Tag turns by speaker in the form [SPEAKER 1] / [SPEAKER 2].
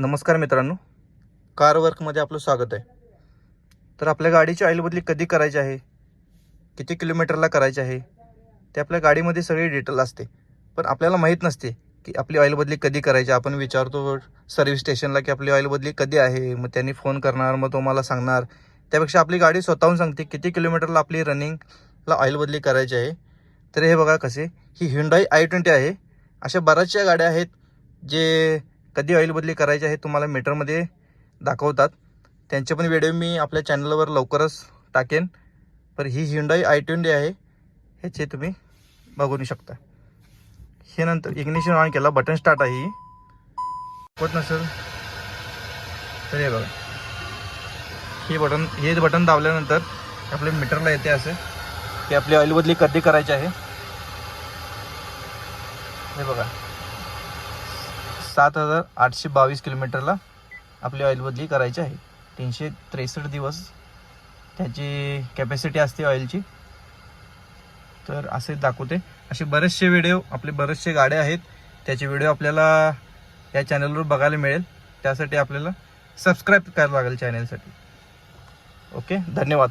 [SPEAKER 1] नमस्कार मित्रांनो. कार वर्कमध्ये आपलं स्वागत आहे. तर आपल्या गाडीची ऑइल बदली कधी करायची आहे? किती किलोमीटरला करायची आहे? ते आपल्या गाडीमध्ये सगळी डिटेल असते. पण आपल्याला माहीत नसते की आपली ऑइल बदली कधी करायची. आपण विचारतो सर्व्हिस स्टेशनला की आपली ऑइल बदली कधी आहे? मग त्यांनी फोन करणार मग तो मला सांगणार. त्यापेक्षा आपली गाडी स्वतःहून सांगते किती किलोमीटरला आपली रनिंगला ऑइल बदली करायची आहे. तर हे बघा कसे. ही हिंडाई आय ट्वेंटी आहे. अशा बऱ्याचशा गाड्या आहेत जे कधी ऑइल बदली करायची आहे तुम्हाला मीटरमध्ये दाखवतात. त्यांचे पण व्हिडिओ मी आपल्या चॅनलवर लवकरच टाकेन. पर ही हिंडाई आय ट्वेंटी आहे. ह्याचे तुम्ही बघू शकता. हे नंतर इग्निशन ऑन केला बटन स्टार्ट आहे ही. होत नसेल तर हे बघा. हे बटन हे बटन दाबल्यानंतर आपल्या मीटरला येते असं. की आपली ऑइल बदली कधी करायची आहे? हे बघा. सात हजार आठशे बावीस किलोमीटरला आपली ऑइल बदली करायची आहे. तीनशे त्रेसष्ट दिवस त्याची कॅपॅसिटी असते ऑइलची तर असे दाखवते. असे बरेचसे व्हिडिओ आपले बरेचसे गाड्या आहेत. त्याचे व्हिडिओ आपल्याला या चॅनलवर बघायला मिळेल. त्यासाठी आपल्याला सबस्क्राईब करायला लागेल चॅनलसाठी ओके धन्यवाद.